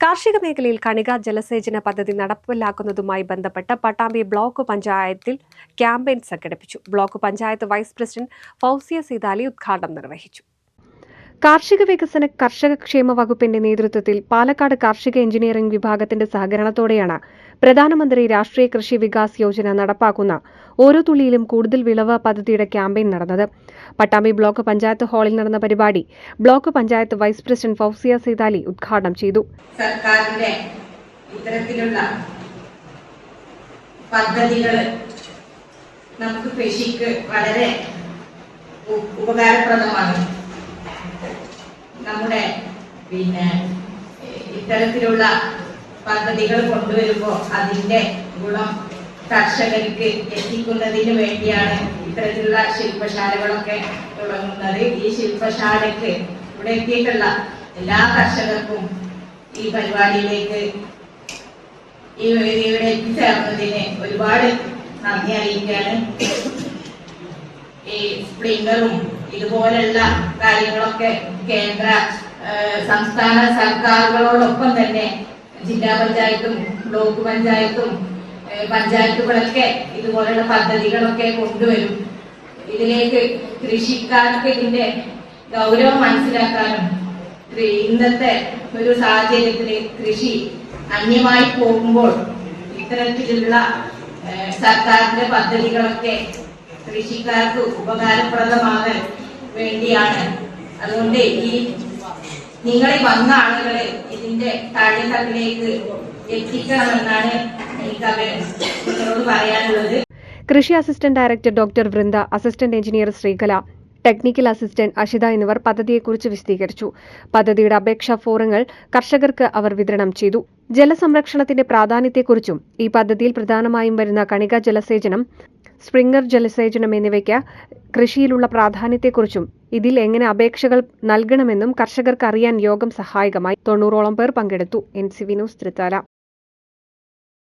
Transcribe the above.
കാർഷിക മേഖലയിൽ കണിക ജലസേചന പദ്ധതി നടപ്പിലാക്കുന്നതുമായി ബന്ധപ്പെട്ട് പട്ടാമ്പി ബ്ലോക്ക് പഞ്ചായത്തിൽ ക്യാമ്പയിൻ സംഘടിപ്പിച്ചു. Block panchayat vice president Fousiya Seethali ഉദ്ഘാടനം നിർവഹിച്ചു. കാർഷിക വികസന കർഷക ക്ഷേമ വകുപ്പിന്റെ നേതൃത്വത്തിൽ പാലക്കാട് കാർഷിക എഞ്ചിനീയറിംഗ് വിഭാഗത്തിന്റെ സഹകരണത്തോടെയാണ് പ്രധാനമന്ത്രി രാഷ്ട്രീയ കൃഷി വികാസ് യോജന നടപ്പാക്കുന്ന ഓരോ തുള്ളിയിലും കൂടുതൽ വിളവ് പദ്ധതിയുടെ ക്യാമ്പയിൻ നടന്നത്. പട്ടാമ്പി ബ്ലോക്ക് പഞ്ചായത്ത് ഹാളിൽ നടന്ന പരിപാടി block panchayat vice president Fousiya Seethali ഉദ്ഘാടനം ചെയ്തു. സർക്കാരിന്റെ ഇത്തരത്തിലുള്ള പദ്ധതികൾ നമുക്ക് കൃഷിക്ക് വളരെ ഉപകാരപ്രദമാണ്. നമ്മുടെ പിന്നെ ഇത്തരത്തിലുള്ള പദ്ധതികൾ കൊണ്ടുവരുമ്പോൾ അതിന്റെ ഗുണം കർഷകർക്ക് എത്തിക്കുന്നതിന് വേണ്ടിയാണ് ഇത്തരത്തിലുള്ള ശില്പശാലകളൊക്കെ തുടങ്ങുന്നത്. ഈ ശില്പശാലയ്ക്ക് ഇവിടെ എത്തിയിട്ടുള്ള എല്ലാ കർഷകർക്കും ഈ പരിപാടിയിലേക്ക് ഈ ഇവിടെ എത്തിച്ചേർന്നതിന് ഒരുപാട് നന്ദി അറിയിക്കുകയാണ്. ഈ സ്പ്രിംഗറും ഇതുപോലുള്ള കാര്യങ്ങളൊക്കെ കേന്ദ്ര സംസ്ഥാന സർക്കാരുകളോടൊപ്പം തന്നെ ജില്ലാ പഞ്ചായത്തും ബ്ലോക്ക് പഞ്ചായത്തും പഞ്ചായത്തുകളൊക്കെ ഇതുപോലെയുള്ള പദ്ധതികളൊക്കെ കൊണ്ടുവരും. ഇതിലേക്ക് കൃഷിക്കാർക്ക് ഇതിന്റെ ഗൗരവം മനസ്സിലാക്കാനും ഇന്നത്തെ ഒരു സാഹചര്യത്തിൽ കൃഷി അന്യമായി പോകുമ്പോൾ ഇത്തരത്തിലുള്ള സർക്കാരിന്റെ പദ്ധതികളൊക്കെ കൃഷിക്കാർക്ക് ഉപകാരപ്രദമാകാൻ വേണ്ടിയാണ്. അതുകൊണ്ട് ഈ നിങ്ങളെ വന്ന ആളുകളെ ഇതിന്റെ താഴെത്തട്ടിലേക്ക് എത്തിക്കണമെന്നാണ് എനിക്ക് അവർ നിങ്ങളോട് പറയാനുള്ളത്. കൃഷി assistant director doctor Vrinda assistant engineer Sreekala technical assistant Ashitha എന്നിവർ പദ്ധതിയെക്കുറിച്ച് വിശദീകരിച്ചു. പദ്ധതിയുടെ അപേക്ഷാ ഫോറങ്ങൾ കർഷകർക്ക് അവർ വിതരണം ചെയ്തു. ജലസംരക്ഷണത്തിന്റെ പ്രാധാന്യത്തെക്കുറിച്ചും ഈ പദ്ധതിയിൽ പ്രധാനമായും വരുന്ന കണിക ജലസേചനം സ്പ്രിംഗർ ജലസേചനം എന്നിവയ്ക്ക് കൃഷിയിലുള്ള പ്രാധാന്യത്തെക്കുറിച്ചും ഇതിൽ എങ്ങനെ അപേക്ഷകൾ നൽകണമെന്നും കർഷകർക്ക് അറിയാൻ യോഗം സഹായകമായി തൊണ്ണൂറോളം പേർ പങ്കെടുത്തു. N C V news Thrithala.